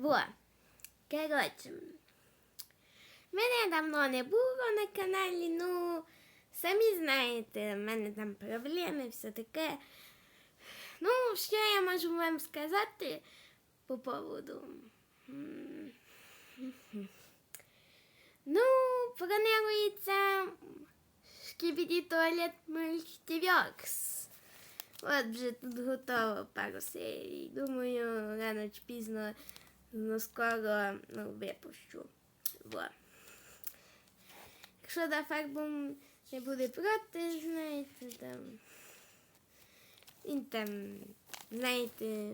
Во. Коротше. Мене давно не було на каналі, ну, самі знаєте, в мене там проблеми, все таке. Ну, що я можу вам сказати по поводу? Ну, планується шкібіді туалет мультиверс. От вже тут готово пару серій. Думаю, рано чи пізно, ну скоро ну, випущу. Во. Якщо да фарбом не буде проти, знаєте, там. Він там, знаєте,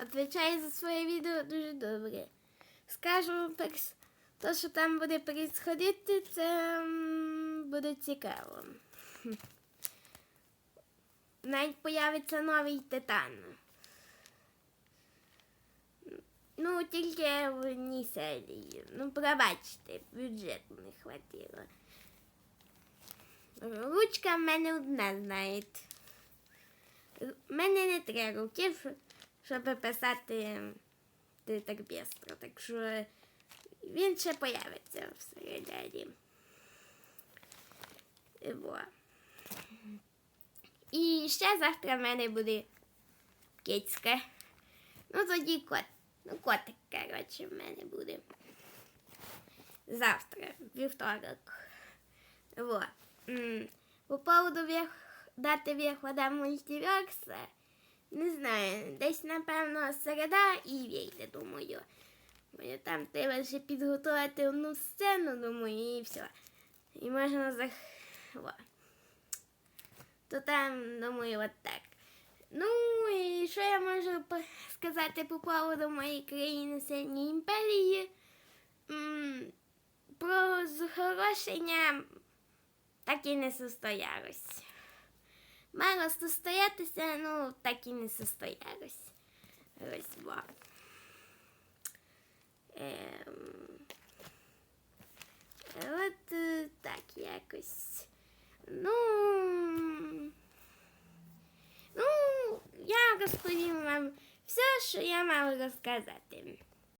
відповідає за своє відео дуже добре. Скажу, то, що там буде происходити, це буде цікаво. Навіть появиться новий титан. Ну, тільки в одній серії. Ну, пробачте, бюджету не хватило. Ручка в мене одна, знаєте. В мене не три руки, щоб писати так бістро. Так що він ще появиться всередині. І Во. І ще завтра в мене буде кицька. Ну тоді кот. Ну, котик, коротше, в мене буде. Завтра, вівторок. Во. М, По поводу вверх, дати виходу мультиверса, не знаю, десь, напевно, середа і вийде, думаю. Бо Там треба ще підготувати одну сцену, думаю, і все. І можна за... Во. То там, думаю, от так. Ну, і що я можу сказати по поводу моєї країни Синьої імперії? Про згорошення так і не состоялось. Мало состоятися, ну, так і не состоялось. Ось. Ем, От е, так якось. Ну. Ну, я розповім вам все, що я мала розказати.